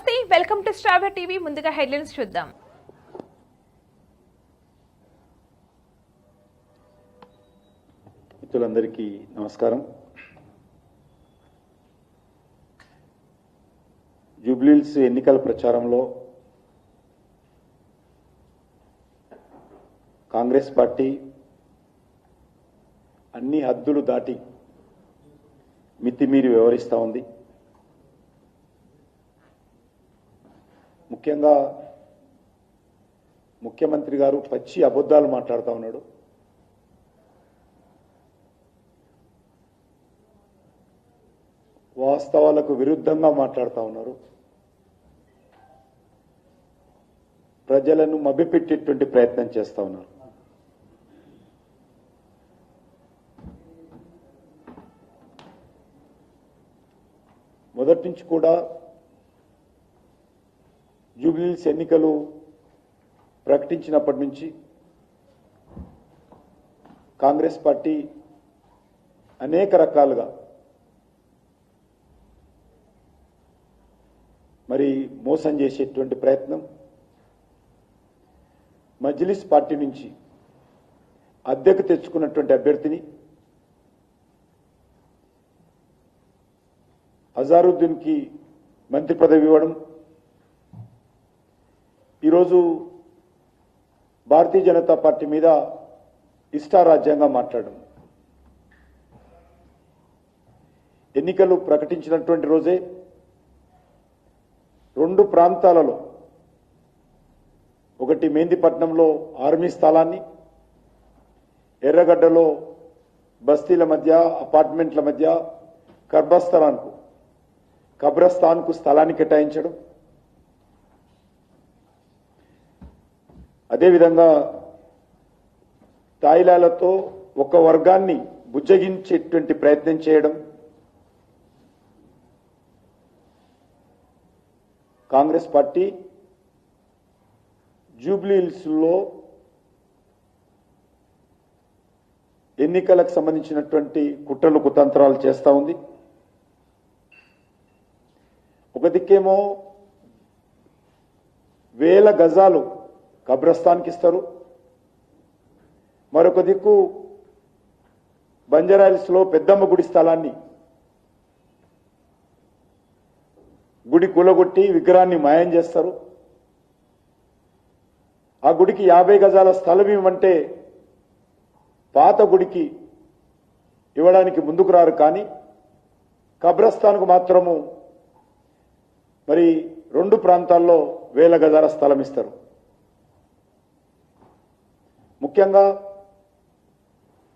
నమస్తే welcome to Star TV. ముందుగా headlines చూద్దాం. మిత్రులందరికీ నమస్కారం. జూబ్లీల్స్ ఎన్నికల ప్రచారంలో కాంగ్రెస్ పార్టీ అన్ని హద్దులు దాటి మితిమీరి వ్యవహరిస్తూ ఉంది. ముఖ్యంగా ముఖ్యమంత్రి గారు పచ్చి అబద్ధాలు మాట్లాడుతూ ఉన్నాడు. వాస్తవాలకు విరుద్ధంగా మాట్లాడుతూ ఉన్నారు. ప్రజలను మభ్యపెట్టేటువంటి ప్రయత్నం చేస్తూ ఉన్నారు. మొదటి నుంచి కూడా జూబ్లీస్ ఎన్నికలు ప్రకటించినప్పటి నుంచి కాంగ్రెస్ పార్టీ అనేక రకాలుగా మరి మోసం చేసేటువంటి ప్రయత్నం మజ్లిస్ పార్టీ నుంచి అద్దెకు తెచ్చుకున్నటువంటి అభ్యర్థిని అజారుద్దీన్కి మంత్రి పదవి ఇవ్వడం ఈరోజు భారతీయ జనతా పార్టీ మీద ఇష్టారాజ్యంగా మాట్లాడడం. ఎన్నికలు ప్రకటించినటువంటి రోజే రెండు ప్రాంతాలలో ఒకటి మేందిపట్నంలో ఆర్మీ స్థలాన్ని ఎర్రగడ్డలో బస్తీల మధ్య అపార్ట్మెంట్ల మధ్య కర్బస్థలానికి కబ్రస్థాన్కు స్థలాన్ని కేటాయించడం. అదేవిధంగా తాయిలాలతో ఒక వర్గాన్ని బుజ్జగించేటువంటి ప్రయత్నం చేయడం కాంగ్రెస్ పార్టీ జూబ్లీహిల్స్లో ఎన్నికలకు సంబంధించినటువంటి కుట్రలు కుతంత్రాలు చేస్తూ ఉంది. ఒక దిక్కేమో వేల గజాలు కబ్రస్థాన్కి ఇస్తారు మరొక దిక్కు బంజారాయిల్స్లో పెద్దమ్మ గుడి స్థలాన్ని. గుడి కూలగొట్టి విగ్రహాన్ని మాయం చేస్తారు. ఆ గుడికి యాభై గజాల స్థలం ఇవ్వమంటే పాత గుడికి ఇవ్వడానికి ముందుకు రారు కానీ కబ్రస్థాన్కు మాత్రము మరి రెండు ప్రాంతాల్లో వేల గజాల స్థలం ఇస్తారు ముఖ్యంగా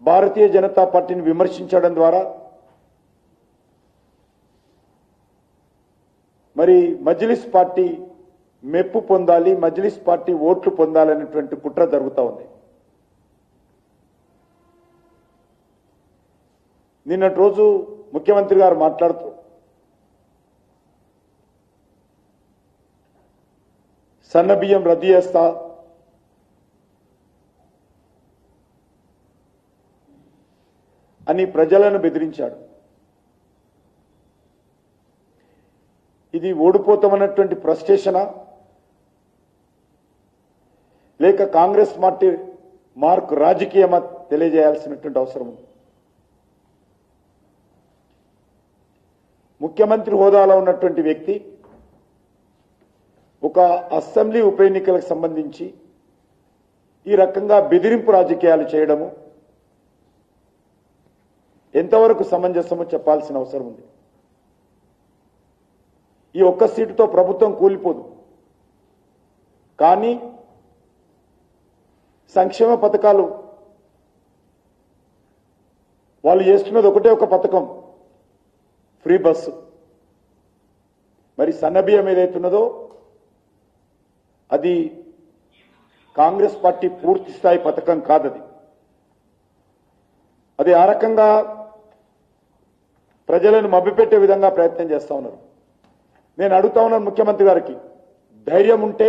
భారతీయ జనతా పార్టీని విమర్శించడం ద్వారా మరి మజ్లిస్ పార్టీ మెప్పు పొందాలి మజ్లిస్ పార్టీ ఓట్లు పొందాలనేటువంటి కుట్ర జరుగుతూ ఉంది. నిన్నటి రోజు ముఖ్యమంత్రి గారు మాట్లాడుతూ సన్న బియ్యం రద్దు చేస్తా అని ప్రజలను బెదిరించాడు. ఇది ఓడిపోతామన్నటువంటి ఫ్రస్ట్రేషనా లేక కాంగ్రెస్ పార్టీ మార్క్ రాజకీయమా తెలియజేయాల్సినటువంటి అవసరం ఉంది. ముఖ్యమంత్రి హోదాలో ఉన్నటువంటి వ్యక్తి ఒక అసెంబ్లీ ఉప ఎన్నికలకు సంబంధించి ఈ రకంగా బెదిరింపు రాజకీయాలు చేయడము ఎంతవరకు సమంజసమో చెప్పాల్సిన అవసరం ఉంది. ఈ ఒక్క సీటుతో ప్రభుత్వం కూలిపోదు. కానీ సంక్షేమ పథకాలు వాళ్ళు చేస్తున్నది ఒకటే ఒక పథకం ఫ్రీ బస్సు. మరి సన్నబియ్యం ఏదైతున్నదో అది కాంగ్రెస్ పార్టీ పూర్తి స్థాయి పథకం కాదది. అది ఆ రకంగా ప్రజలను మభ్యపెట్టే విధంగా ప్రయత్నం చేస్తా ఉన్నారు. నేను అడుగుతా ఉన్నాను ముఖ్యమంత్రి గారికి ధైర్యం ఉంటే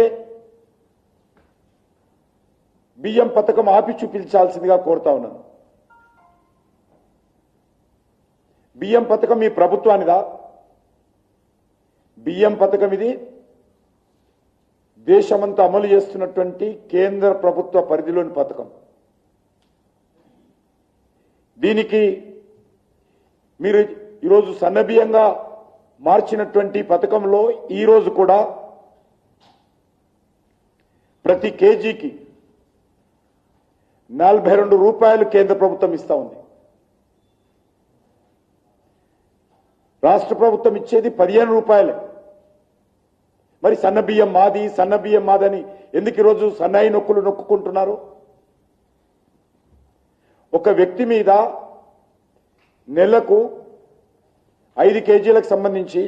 బియ్యం పథకం ఆపి చూపించాల్సిందిగా కోరుతా ఉన్నాను. బియ్యం పథకం మీ ప్రభుత్వానిదా? బియ్యం పథకం ఇది దేశమంతా అమలు చేస్తున్నటువంటి కేంద్ర ప్రభుత్వ పరిధిలోని పథకం. దీనికి మీరు ఈరోజు సన్నబియ్యంగా మార్చినటువంటి పథకంలో ఈరోజు కూడా ప్రతి కేజీకి నలభై రెండు రూపాయలు కేంద్ర ప్రభుత్వం ఇస్తా ఉంది. రాష్ట్ర ప్రభుత్వం ఇచ్చేది పదిహేను రూపాయలే. మరి సన్న బియ్యం మాది సన్న బియ్యం మాదని ఎందుకు ఈరోజు సన్నాయి నొక్కులు నొక్కుంటున్నారు ఒక వ్యక్తి మీద నెలకు ఐదు కేజీలకు సంబంధించి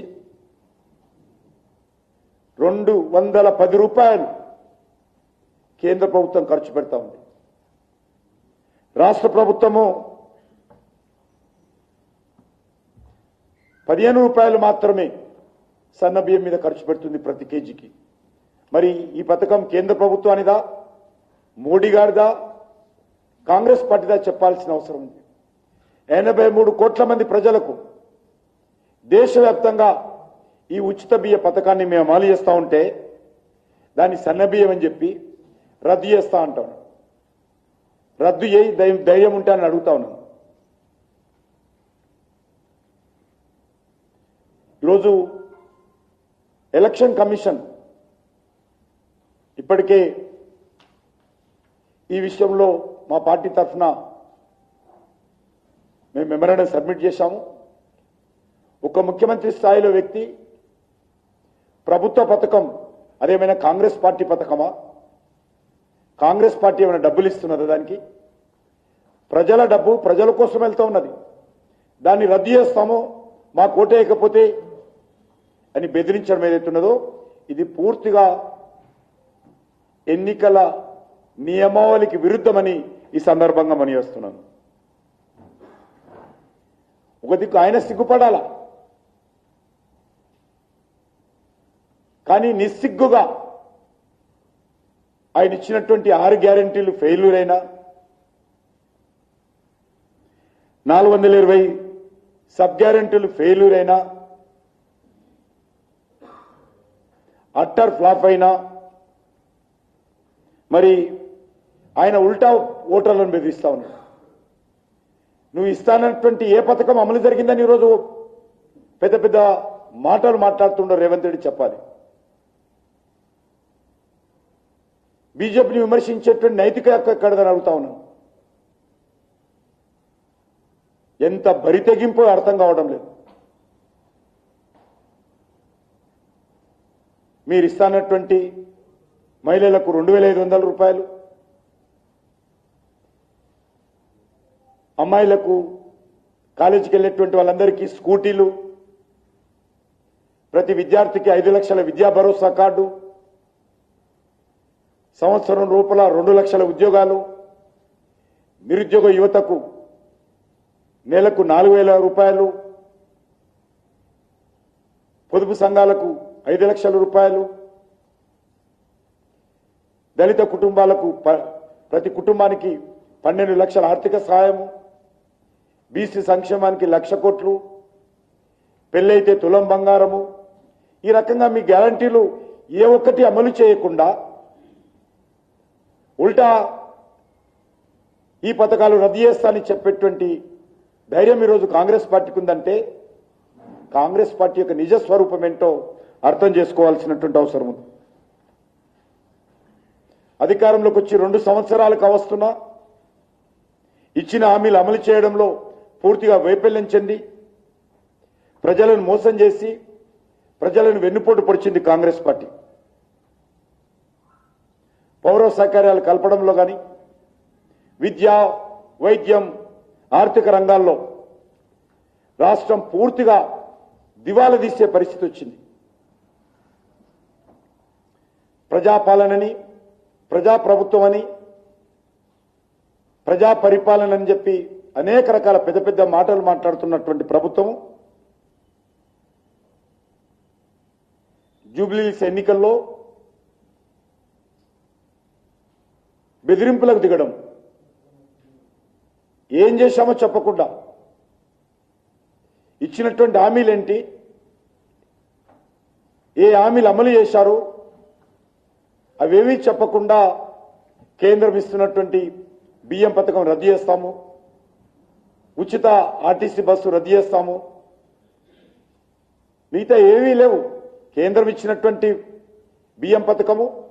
రెండు వందల పది రూపాయలు కేంద్ర ప్రభుత్వం ఖర్చు పెడతా ఉంది. రాష్ట్ర ప్రభుత్వము పదిహేను రూపాయలు మాత్రమే సన్న బియ్యం మీద ఖర్చు పెడుతుంది ప్రతి కేజీకి. మరి ఈ పథకం కేంద్ర ప్రభుత్వానిదా? మోడీ గారిదా? కాంగ్రెస్ పార్టీదా చెప్పాల్సిన అవసరం ఉంది. ఎనభై మూడు కోట్ల మంది ప్రజలకు దేశవ్యాప్తంగా ఈ ఉచిత బియ్య పథకాన్ని మేము అమలు చేస్తూ ఉంటే దాన్ని సన్నబియ్యం అని చెప్పి రద్దు చేస్తా ఉంటాం రద్దు చేయి ధైర్యం ఉంటే అని అడుగుతా ఉన్నాను ఈరోజు ఎలక్షన్ కమిషన్ ఇప్పటికే ఈ విషయంలో మా పార్టీ తరఫున మేము మెమరాండం సబ్మిట్ చేశాము. ఒక ముఖ్యమంత్రి స్థాయిలో వ్యక్తి ప్రభుత్వ పథకం అదేమైనా కాంగ్రెస్ పార్టీ పథకమా? కాంగ్రెస్ పార్టీ ఏమైనా డబ్బులు ఇస్తున్నదా దానికి? ప్రజల డబ్బు ప్రజల కోసం వెళ్తూ ఉన్నది. దాన్ని రద్దు చేస్తామో మా కోటేయకపోతే అని బెదిరించడం ఏదైతే ఉన్నదో ఇది పూర్తిగా ఎన్నికల నియమావళికి విరుద్ధమని ఈ సందర్భంగా మనియేస్తున్నాను ఒక దిక్కు ఆయన సిగ్గుపడాలా? కానీ నిస్సిగ్గుగా ఆయన ఇచ్చినటువంటి ఆరు గ్యారంటీలు ఫెయిల్యూర్ అయినా నాలుగు వందల ఇరవై సబ్ గ్యారంటీలు ఫెయిల్యూర్ అయినా అట్టర్ ఫ్లాప్ అయినా మరి ఆయన ఉల్టా ఓటర్లను బెదిరిస్తా ఉన్నాడు. నువ్వు ఇస్తానటువంటి ఏ పథకం అమలు జరిగిందని ఈరోజు పెద్ద పెద్ద మాటలు మాట్లాడుతుండో రేవంత్ రెడ్డి చెప్పాలి. బీజేపీని విమర్శించేటువంటి నైతిక హక్కు ఎక్కడదని అడుగుతా ఉన్నాను. ఎంత బరితెగింపు అర్థం కావడం లేదు. మీరు ఇస్తానటువంటి మహిళలకు రెండు వేల ఐదు వందల రూపాయలు అమ్మాయిలకు కాలేజీకి వెళ్ళేటువంటి వాళ్ళందరికీ స్కూటీలు ప్రతి విద్యార్థికి ఐదు లక్షల విద్యా భరోసా కార్డు సంవత్సరం రూపల రెండు లక్షల ఉద్యోగాలు నిరుద్యోగ యువతకు నెలకు నాలుగు వేల రూపాయలు పొదుపు సంఘాలకు ఐదు లక్షల రూపాయలు దళిత కుటుంబాలకు ప- ప్రతి కుటుంబానికి పన్నెండు లక్షల ఆర్థిక సహాయము బీసీ సంక్షేమానికి లక్ష కోట్లు పెళ్ళైతే తులం బంగారము. ఈ రకంగా మీ గ్యారంటీలు ఏ ఒక్కటి అమలు చేయకుండా ఉల్టా ఈ పథకాలు రద్దు చేస్తానని చెప్పేటువంటి ధైర్యం ఈరోజు కాంగ్రెస్ పార్టీకి ఉందంటే కాంగ్రెస్ పార్టీ యొక్క నిజ స్వరూపం ఏంటో అర్థం చేసుకోవాల్సినటువంటి అవసరం ఉంది. అధికారంలోకి వచ్చి రెండు సంవత్సరాలకు అవస్తున్నా ఇచ్చిన హామీలు అమలు చేయడంలో పూర్తిగా వైఫల్యం చెంది ప్రజలను మోసం చేసి ప్రజలను వెన్నుపోటు పొడిచింది కాంగ్రెస్ పార్టీ. పౌర సౌకర్యాలు కల్పడంలో కానీ విద్య వైద్యం ఆర్థిక రంగాల్లో రాష్ట్రం పూర్తిగా దివాలా తీసే పరిస్థితి వచ్చింది. ప్రజాపాలనని ప్రజాప్రభుత్వం అని ప్రజా పరిపాలన అని చెప్పి అనేక రకాల పెద్ద పెద్ద మాటలు మాట్లాడుతున్నటువంటి ప్రభుత్వం జూబ్లీస్ ఎన్నికల్లో బెదిరింపులకు దిగడం. ఏం చేశామో చెప్పకుండా. ఇచ్చినటువంటి హామీలేంటి? ఏ హామీలు అమలు చేశారు? అవేమీ చెప్పకుండా కేంద్రం ఇస్తున్నటువంటి బియ్యం పథకం రద్దు చేస్తాము. ఉచిత ఆర్టీసీ బస్సు రద్దు చేస్తాము. మిగతా ఏమీ లేవు. కేంద్రం ఇచ్చినటువంటి బియ్యం పథకము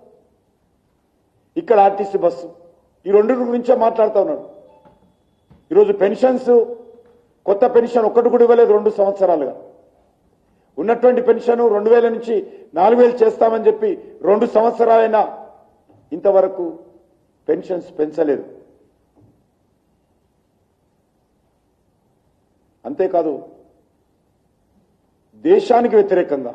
ఇక్కడ ఆర్టీసీ బస్సు. ఈ రెండు గురించే మాట్లాడుతూ ఉన్నాడు. ఈరోజు పెన్షన్స్ కొత్త పెన్షన్ ఒక్కటి కూడా ఇవ్వలేదు రెండు సంవత్సరాలుగా. ఉన్నటువంటి పెన్షన్ రెండు వేల నుంచి నాలుగు వేలు చేస్తామని చెప్పి రెండు సంవత్సరాలైనా ఇంతవరకు పెన్షన్స్ పెంచలేదు. అంతేకాదు దేశానికి వ్యతిరేకంగా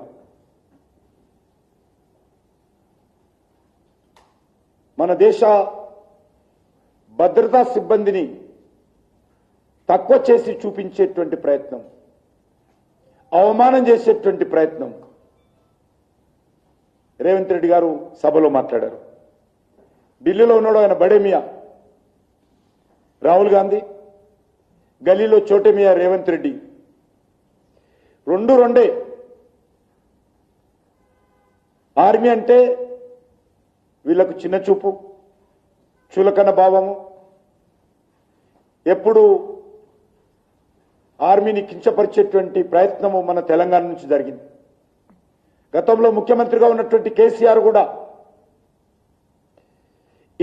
మన దేశ భద్రతా సిబ్బందిని తక్కువ చేసి చూపించేటువంటి ప్రయత్నం అవమానం చేసేటువంటి ప్రయత్నం. రేవంత్ రెడ్డి గారు సభలో మాట్లాడారు. ఢిల్లీలో ఉన్నాడు ఆయన బడేమియా. రాహుల్ గాంధీ గల్లీలో చోటేమియా రేవంత్ రెడ్డి. రెండు రెండే. ఆర్మీ అంటే వీళ్ళకు చిన్న చూపు చులకన భావము. ఎప్పుడు ఆర్మీని కించపరిచేటువంటి ప్రయత్నము మన తెలంగాణ నుంచి జరిగింది. గతంలో ముఖ్యమంత్రిగా ఉన్నటువంటి కేసీఆర్ కూడా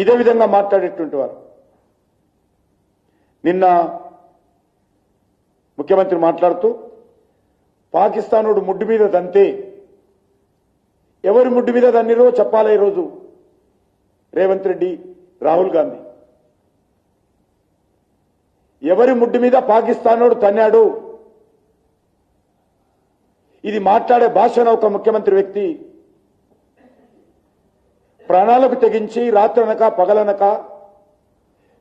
ఇదే విధంగా మాట్లాడేటువంటి వారు. నిన్న ముఖ్యమంత్రి మాట్లాడుతూ పాకిస్తానుడు ముడ్డు మీద దంతే. ఎవరి ముడ్డు మీద దన్నిరో చెప్పాలి ఈరోజు. రేవంత్ రెడ్డి రాహుల్ గాంధీ. ఎవరి ముడ్డు మీద పాకిస్తానోడు తన్నాడు? ఇది మాట్లాడే భాషను ఒక ముఖ్యమంత్రి వ్యక్తి. ప్రాణాలకు తెగించి రాత్రనక పగలనక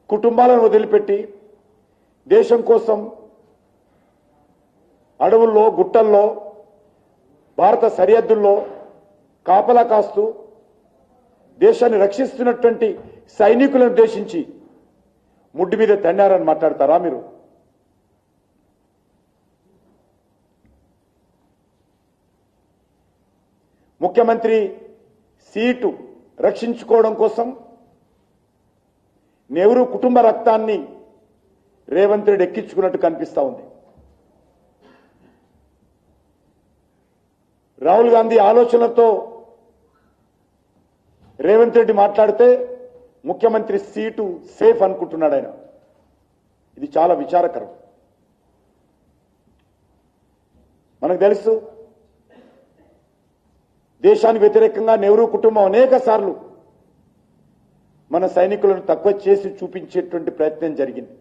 కుటుంబాలను వదిలిపెట్టి దేశం కోసం అడవుల్లో గుట్టల్లో భారత సరిహద్దుల్లో కాపలా కాస్తూ దేశాన్ని రక్షిస్తున్నటువంటి సైనికులను ఉద్దేశించి ముడ్డు మీద తన్నారని మాట్లాడతారా మీరు? ముఖ్యమంత్రి సీటు రక్షించుకోవడం కోసం నెహ్రూ కుటుంబ రక్తాన్ని రేవంత్ రెడ్డి ఎక్కించుకున్నట్టు కనిపిస్తా ఉంది. రాహుల్ గాంధీ ఆలోచనతో రేవంత్ రెడ్డి మాట్లాడితే ముఖ్యమంత్రి సీటు సేఫ్ అనుకుంటున్నాడు ఆయన. ఇది చాలా విచారకరం. మనకు తెలుసు దేశానికి వ్యతిరేకంగా నెహ్రూ కుటుంబం అనేక సార్లు మన సైనికులను తక్కువ చేసి చూపించేటువంటి ప్రయత్నం జరిగింది.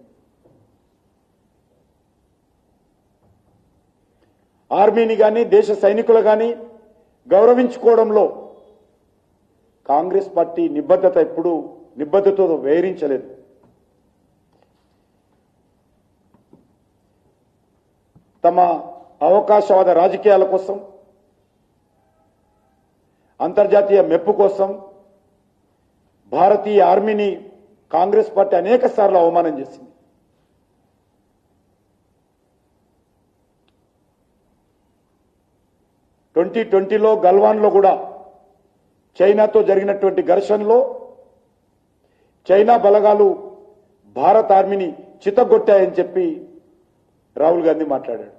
ఆర్మీని కానీ దేశ సైనికులు కానీ గౌరవించుకోవడంలో కాంగ్రెస్ పార్టీ నిబద్ధత ఎప్పుడు నిబద్ధతతో వేరించలేదు తమ అవకాశవాద రాజకీయాల కోసం అంతర్జాతీయ మెప్పు కోసం భారతీయ ఆర్మీని కాంగ్రెస్ పార్టీ అనేక సార్లు అవమానం చేసింది. ట్వంటీ ట్వంటీలో గల్వాన్లో కూడా చైనాతో జరిగినటువంటి ఘర్షణలో చైనా బలగాలు భారత్ ఆర్మీని చితగొట్టాయని చెప్పి రాహుల్ గాంధీ మాట్లాడాడు.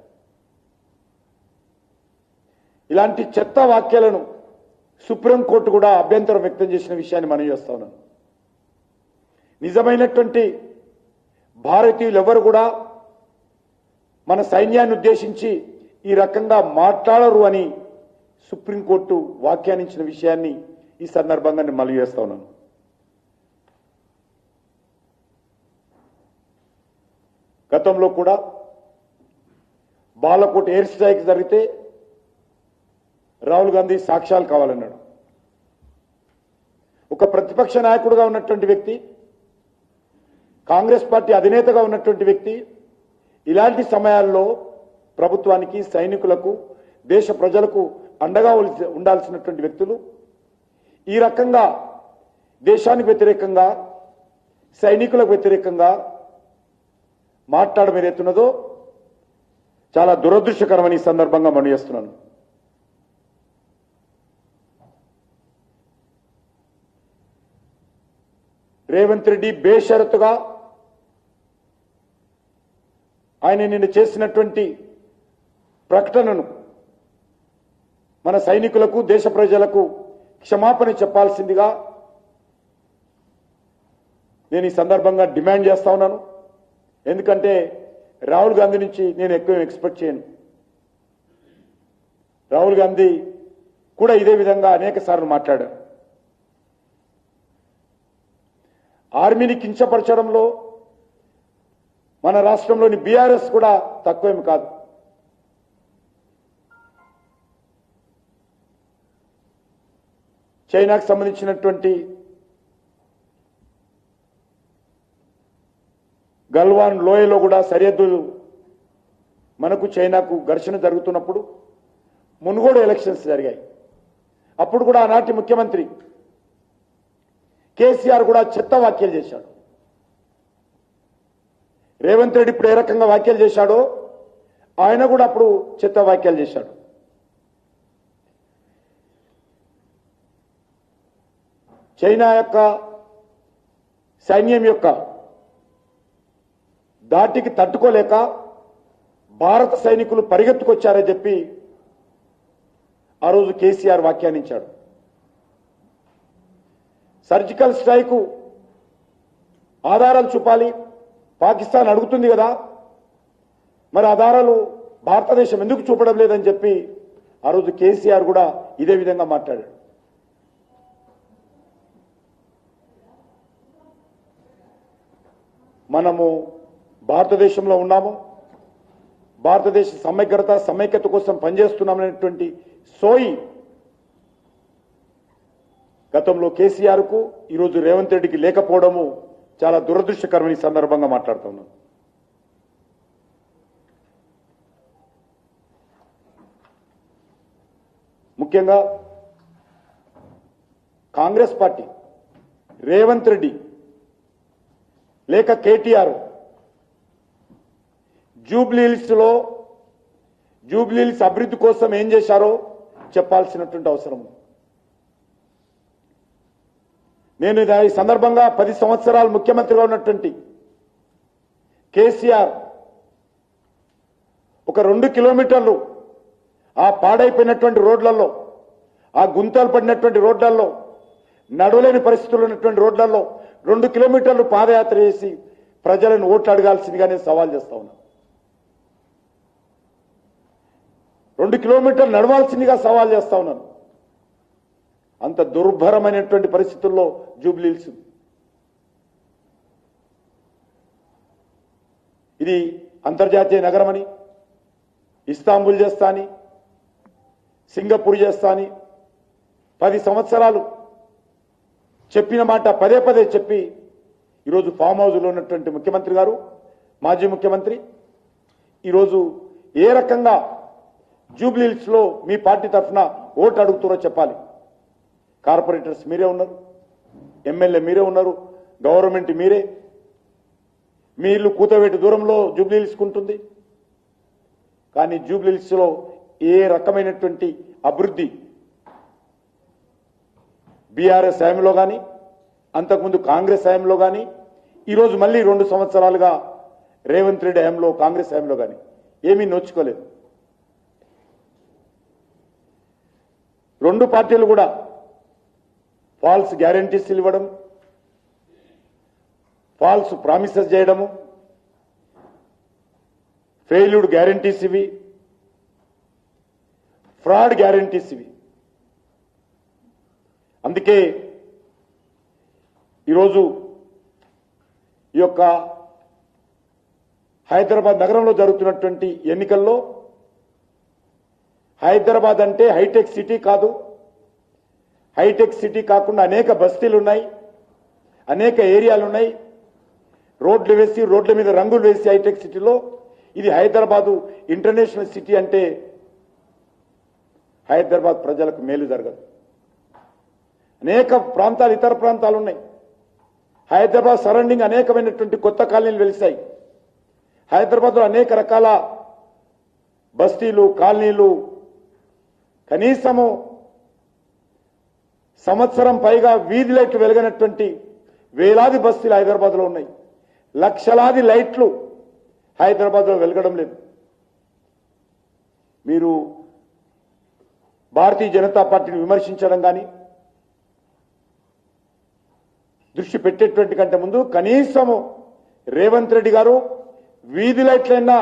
ఇలాంటి చెత్త వాక్యాలను సుప్రీంకోర్టు కూడా అభ్యంతరం వ్యక్తం చేసిన విషయాన్ని మనం చేస్తా ఉన్నాను నిజమైనటువంటి భారతీయులు ఎవరు కూడా మన సైన్యాన్ని ఉద్దేశించి ఈ రకంగా మాట్లాడరు అని సుప్రీంకోర్టు వ్యాఖ్యానించిన విషయాన్ని ఈ సందర్భంగా నేను మళ్ళీ చేస్తా ఉన్నాను. గతంలో కూడా బాలకోట్ ఎయిర్ స్ట్రైక్ జరిగితే రాహుల్ గాంధీ సాక్ష్యాలు కావాలన్నాడు. ఒక ప్రతిపక్ష నాయకుడుగా ఉన్నటువంటి వ్యక్తి కాంగ్రెస్ పార్టీ అధినేతగా ఉన్నటువంటి వ్యక్తి ఇలాంటి సమయాల్లో ప్రభుత్వానికి సైనికులకు దేశ ప్రజలకు అండగా ఉండాల్సినటువంటి వ్యక్తులు. ఈ రకంగా దేశానికి వ్యతిరేకంగా సైనికులకు వ్యతిరేకంగా మాట్లాడడం ఏదైతున్నదో చాలా దురదృష్టకరమని ఈ సందర్భంగా మనం చేస్తున్నాను. రేవంత్ రెడ్డి బేషరతుగా ఆయన నిన్న చేసినటువంటి ప్రకటనను మన సైనికులకు దేశ ప్రజలకు క్షమాపణ చెప్పాల్సిందిగా నేను ఈ సందర్భంగా డిమాండ్ చేస్తా ఉన్నాను. ఎందుకంటే రాహుల్ గాంధీ నుంచి నేను ఎక్కువ ఎక్స్పెక్ట్ చేయను. రాహుల్ గాంధీ కూడా ఇదే విధంగా అనేక సార్లు మాట్లాడారు. ఆర్మీని కించపరచడంలో మన రాష్ట్రంలోని బీఆర్ఎస్ కూడా తక్కువేమి కాదు. చైనాకు సంబంధించినటువంటి గల్వాన్ లోయలో కూడా సరిహద్దులు మనకు చైనాకు ఘర్షణ జరుగుతున్నప్పుడు మునుగోడు ఎలక్షన్స్ జరిగాయి. అప్పుడు కూడా ఆనాటి ముఖ్యమంత్రి కేసీఆర్ కూడా చెత్త వ్యాఖ్యలు చేశాడు. రేవంత్ రెడ్డి ఇప్పుడు ఏ రకంగా వ్యాఖ్యలు చేశాడో ఆయన కూడా అప్పుడు చెత్త వ్యాఖ్యలు చేశాడు. చైనా యొక్క సైన్యం యొక్క దాటికి తట్టుకోలేక భారత సైనికులు పరిగెత్తుకొచ్చారని చెప్పి ఆ రోజు కేసీఆర్ వ్యాఖ్యానించాడు. సర్జికల్ స్ట్రైకు ఆధారాలు చూపాలి. పాకిస్తాన్ అడుగుతుంది కదా. మరి ఆధారాలు భారతదేశం ఎందుకు చూపడం లేదని చెప్పి ఆ రోజు కేసీఆర్ కూడా ఇదే విధంగా మాట్లాడాడు. మనము భారతదేశంలో ఉన్నాము. భారతదేశ సమైక్యత సమైక్యత కోసం పనిచేస్తున్నామనేటువంటి సోయి గతంలో కేసీఆర్కు ఈరోజు రేవంత్ రెడ్డికి లేకపోవడము చాలా దురదృష్టకరమైన సందర్భంగా మాట్లాడుతున్నాను ముఖ్యంగా కాంగ్రెస్ పార్టీ రేవంత్ రెడ్డి లేక కేటీఆర్. జూబ్లీహిల్స్లో జూబ్లీహిల్స్ అభివృద్ధి కోసం ఏం చేశారో చెప్పాల్సినటువంటి అవసరం. నేను ఈ సందర్భంగా పది సంవత్సరాలు ముఖ్యమంత్రిగా ఉన్నటువంటి కేసీఆర్ ఒక రెండు కిలోమీటర్లు ఆ పాడైపోయినటువంటి రోడ్లలో ఆ గుంతలు పడినటువంటి రోడ్లలో నడవలేని పరిస్థితులు ఉన్నటువంటి రోడ్లలో రెండు కిలోమీటర్లు పాదయాత్ర చేసి ప్రజలను ఓట్లు అడగాల్సిందిగా నేను సవాల్ చేస్తా ఉన్నా. రెండు కిలోమీటర్లు నడవాల్సిందిగా సవాల్ చేస్తా ఉన్నాను. అంత దుర్భరమైనటువంటి పరిస్థితుల్లో జూబ్లీల్స్ ఇది అంతర్జాతీయ నగరమని ఇస్తాంబుల్ చేస్తా అని సింగపూర్ చేస్తా అని పది సంవత్సరాలు చెప్పిన మాట పదే పదే చెప్పి ఈరోజు ఫామ్ హౌస్లో ఉన్నటువంటి ముఖ్యమంత్రి గారు మాజీ ముఖ్యమంత్రి ఈరోజు ఏ రకంగా జూబ్లీహిల్స్లో మీ పార్టీ తరఫున ఓటు అడుగుతారో చెప్పాలి. కార్పొరేటర్స్ మీరే ఉన్నారు ఎమ్మెల్యే మీరే ఉన్నారు గవర్నమెంట్ మీరే. మీ ఇల్లు కూతవేటి దూరంలో జూబ్లీహిల్స్ ఉంటుంది. కానీ జూబ్లీహిల్స్లో ఏ రకమైనటువంటి అభివృద్ధి బీఆర్ఎస్ హయాంలో కానీ అంతకుముందు కాంగ్రెస్ హయాంలో కానీ ఈరోజు మళ్ళీ రెండు సంవత్సరాలుగా రేవంత్ రెడ్డి హయాంలో కాంగ్రెస్ హయాంలో కానీ ఏమీ నోచుకోలేదు రెండు పార్టీలు కూడా ఫాల్స్ గ్యారంటీస్ ఇవ్వడం ఫాల్స్ ప్రామిసెస్ చేయడము ఫెయిల్యూడ్ గ్యారంటీస్ ఇవి ఫ్రాడ్ గ్యారంటీస్ ఇవి. అందుకే ఈరోజు ఈ యొక్క హైదరాబాద్ నగరంలో జరుగుతున్నటువంటి ఎన్నికల్లో హైదరాబాద్ అంటే హైటెక్ సిటీ కాదు. హైటెక్ సిటీ కాకుండా అనేక బస్తీలు ఉన్నాయి అనేక ఏరియాలు ఉన్నాయి రోడ్లు వేసి రోడ్ల మీద రంగులు వేసి హైటెక్ సిటీలో. ఇది హైదరాబాదు ఇంటర్నేషనల్ సిటీ అంటే హైదరాబాద్ ప్రజలకు మేలు జరగదు. అనేక ప్రాంతాలు ఇతర ప్రాంతాలు ఉన్నాయి హైదరాబాద్ సరౌండింగ్ అనేకమైనటువంటి కొత్త కాలనీలు వెలిసాయి హైదరాబాద్లో అనేక రకాల బస్తీలు కాలనీలు. కనీసము సంవత్సరం పైగా వీధి లైట్లు వెలగనటువంటి వేలాది బస్తీలు హైదరాబాద్లో ఉన్నాయి. లక్షలాది లైట్లు హైదరాబాద్లో వెలగడం లేదు. మీరు భారతీయ జనతా పార్టీని విమర్శించడం కానీ దృష్టి పెట్టేటువంటి కంటే ముందు కనీసము రేవంత్ రెడ్డి గారు వీధి లైట్లైనా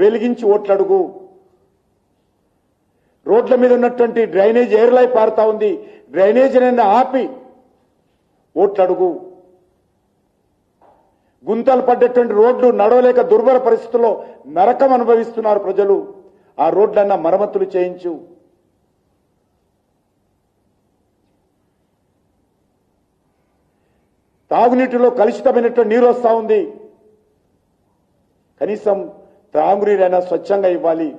వెలిగించి ఓట్లడుగు. రోడ్ల మీద ఉన్నటువంటి డ్రైనేజ్ ఎయిర్లై పారుతా ఉంది. డ్రైనేజీనైనా ఆపి ఓట్లడుగు. గుంతలు పడ్డటువంటి రోడ్లు నడవలేక దుర్భర పరిస్థితుల్లో నరకం అనుభవిస్తున్నారు ప్రజలు. ఆ రోడ్లన్నా మరమ్మతులు చేయించు. తాగునీటిలో కలుషితమైనటువంటి నీరు వస్తూ ఉంది. కనీసం తాగునీరైనా స్వచ్ఛంగా ఇవ్వాలి.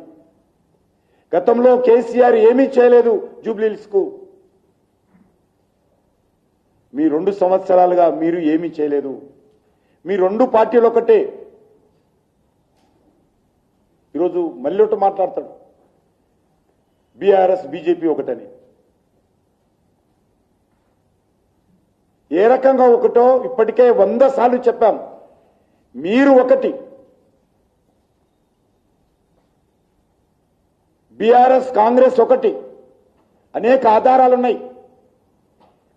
గతంలో కేసీఆర్ ఏమీ చేయలేదు జూబ్లీహిల్స్కు మీ రెండు సంవత్సరాలుగా మీరు ఏమీ చేయలేదు. మీ రెండు పార్టీలు ఒకటే. ఈరోజు మళ్ళీ ఒకటి మాట్లాడతాడు. బీఆర్ఎస్ బీజేపీ ఒకటని. ఏ రకంగా ఒకటో ఇప్పటికే వంద సార్లు చెప్పాం. మీరు ఒకటి. బీఆర్ఎస్ కాంగ్రెస్ ఒకటి. అనేక ఆధారాలున్నాయి.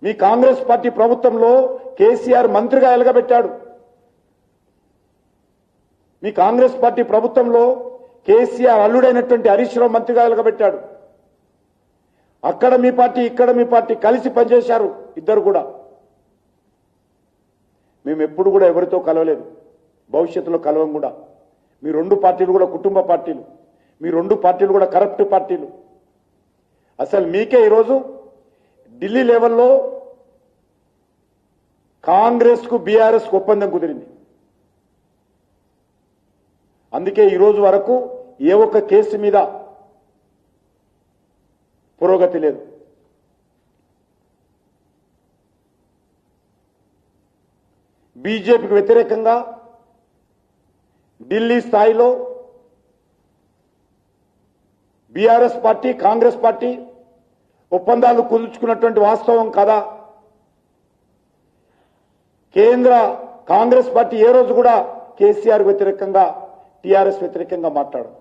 మీ కాంగ్రెస్ పార్టీ ప్రభుత్వంలో కేసీఆర్ మంత్రిగా ఎలగబెట్టాడు. మీ కాంగ్రెస్ పార్టీ ప్రభుత్వంలో కేసీఆర్ అల్లుడైనటువంటి హరీష్ రావు మంత్రిగా ఎలగబెట్టాడు. అక్కడ మీ పార్టీ ఇక్కడ మీ పార్టీ కలిసి పనిచేశారు ఇద్దరు కూడా. మేము ఎప్పుడు కూడా ఎవరితో కలవలేదు. భవిష్యత్తులో కలవం కూడా. మీ రెండు పార్టీలు కూడా కుటుంబ పార్టీలు. మీ రెండు పార్టీలు కూడా కరప్ట్ పార్టీలు. అసలు మీకే ఈరోజు ఢిల్లీ లెవెల్లో కాంగ్రెస్కు బీఆర్ఎస్కు బీఆర్ఎస్ ఒప్పందం కుదిరింది. అందుకే ఈరోజు వరకు ఏ ఒక్క కేసు మీద పురోగతి లేదు. బీజేపీకి వ్యతిరేకంగా ఢిల్లీ స్థాయిలో బీఆర్ఎస్ పార్టీ కాంగ్రెస్ పార్టీ ఒప్పందాలు కుదుర్చుకున్నటువంటి వాస్తవం కదా? కేంద్ర కాంగ్రెస్ పార్టీ ఏ రోజు కూడా కేసీఆర్ వ్యతిరేకంగా టీఆర్ఎస్ వ్యతిరేకంగా మాట్లాడదు.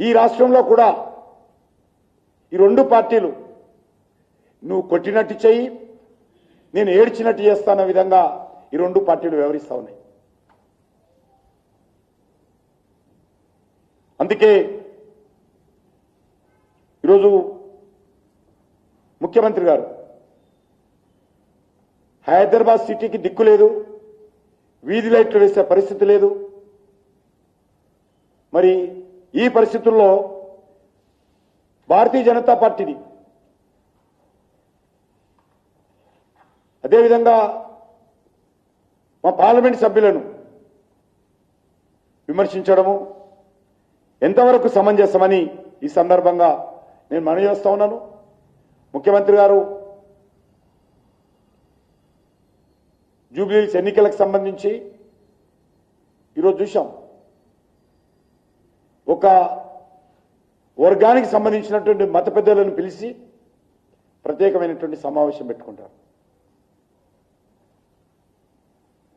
ఈ రాష్ట్రంలో కూడా ఈ రెండు పార్టీలు నువ్వు కొట్టినట్టు చెయ్యి నేను ఏడ్చినట్టు చేస్తాన్న విధంగా ఈ రెండు పార్టీలు వ్యవహరిస్తా ఉన్నాయి. అందుకే ఈరోజు ముఖ్యమంత్రి గారు హైదరాబాద్ సిటీకి దిక్కు లేదు వీధి లైట్లు వేసే పరిస్థితి లేదు. మరి ఈ పరిస్థితుల్లో భారతీయ జనతా పార్టీని అదేవిధంగా మా పార్లమెంట్ సభ్యులను విమర్శించడము ఎంతవరకు సమంజసమని ఈ సందర్భంగా నేను మనవి చేస్తా ఉన్నాను. ముఖ్యమంత్రి గారు జూబ్లీహిల్స్ ఎన్నికలకు సంబంధించి ఈరోజు చూశాం. ఒక వర్గానికి సంబంధించినటువంటి మత పెద్దలను పిలిచి ప్రత్యేకమైనటువంటి సమావేశం పెట్టుకుంటారు.